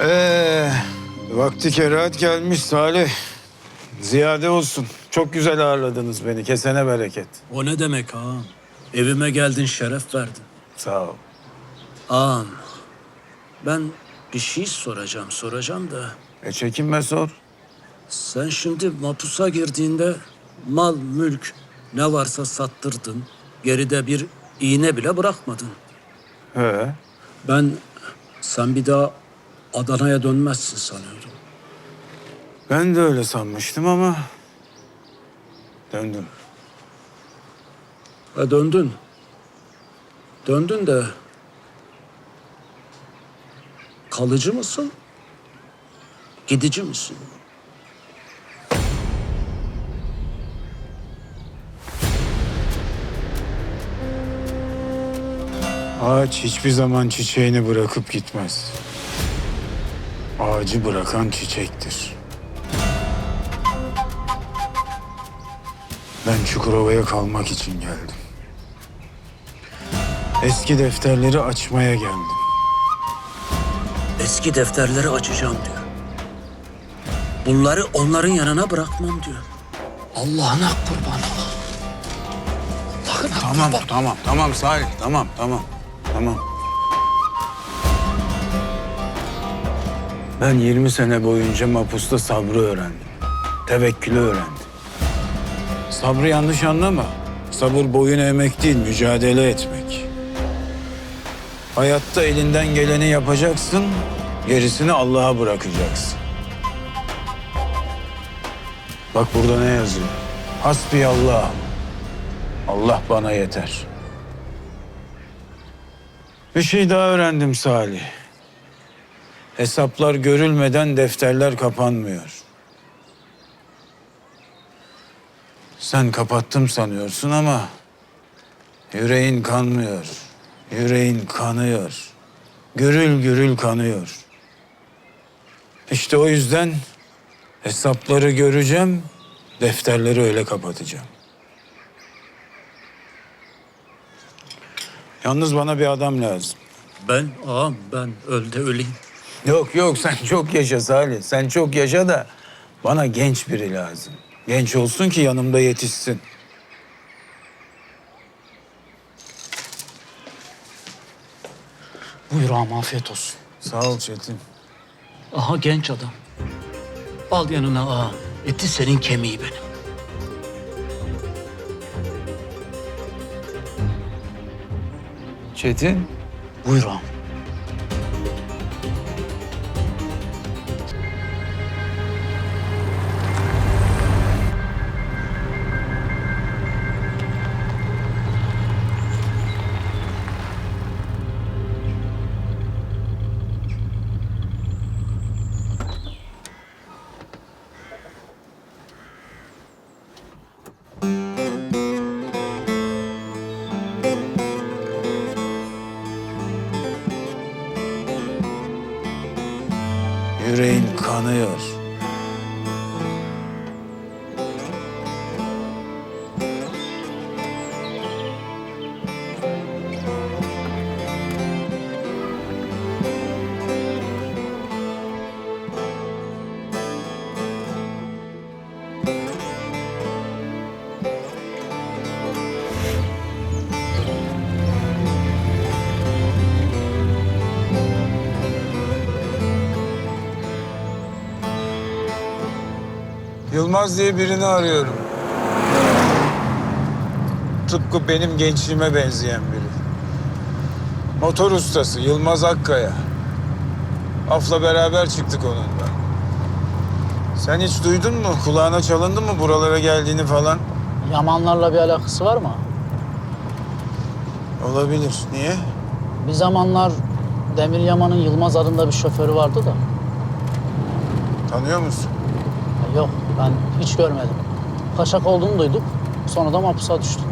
Ee, vakti kerahat gelmiş Salih. Ziyade olsun. Çok güzel ağırladınız beni. Kesene bereket. O ne demek ağam? Evime geldin şeref verdin. Sağ ol. Ağam ben bir şey soracağım soracağım da. E çekinme sor. Sen şimdi mapusa girdiğinde mal, mülk ne varsa sattırdın. Geride bir iğne bile bırakmadın. He. Ben sen bir daha Adana'ya dönmezsin sanıyordum. Ben de öyle sanmıştım ama döndüm. E döndün. Döndün de kalıcı mısın? Gidici misin? Ağaç hiçbir zaman çiçeğini bırakıp gitmez. Ağacı bırakan çiçektir. Ben Çukurova'ya kalmak için geldim. Eski defterleri açmaya geldim. Eski defterleri açacağım diyor. Bunları onların yanına bırakmam diyor. Allah'ına kurban ol. Allah'ına Tamam, tamam, tamam Salih, tamam, tamam, tamam. Ben 20 sene boyunca mapusta sabrı öğrendim. Tevekkülü öğrendim. Sabrı yanlış anlama. Sabır boyun eğmek değil, mücadele etmek. Hayatta elinden geleni yapacaksın, gerisini Allah'a bırakacaksın. Bak burada ne yazıyor? Hasbiyallah. Allah bana yeter. Bir şey daha öğrendim Salih. Hesaplar görülmeden defterler kapanmıyor. Sen kapattım sanıyorsun ama yüreğin kanmıyor. Yüreğin kanıyor. Gürül gürül kanıyor. İşte o yüzden hesapları göreceğim, defterleri öyle kapatacağım. Yalnız bana bir adam lazım. Ben ağam ben öldü öleyim. Yok yok sen çok yaşa Salih. Sen çok yaşa da bana genç biri lazım. Genç olsun ki yanımda yetişsin. Buyur ağam afiyet olsun. Sağ ol Çetin. Aha genç adam. Al yanına ağam. Eti senin kemiği benim. Çetin? Buyur ağam. Yüreğin kanıyor. Yılmaz diye birini arıyorum. Tıpkı benim gençliğime benzeyen biri. Motor ustası Yılmaz Akkaya. Afla beraber çıktık onunla. Sen hiç duydun mu? Kulağına çalındı mı buralara geldiğini falan? Yamanlarla bir alakası var mı? Olabilir. Niye? Bir zamanlar Demir Yaman'ın Yılmaz adında bir şoförü vardı da. Tanıyor musun? Yok ben hiç görmedim. Kaçak olduğunu duyduk. Sonra da mahpusa düştü.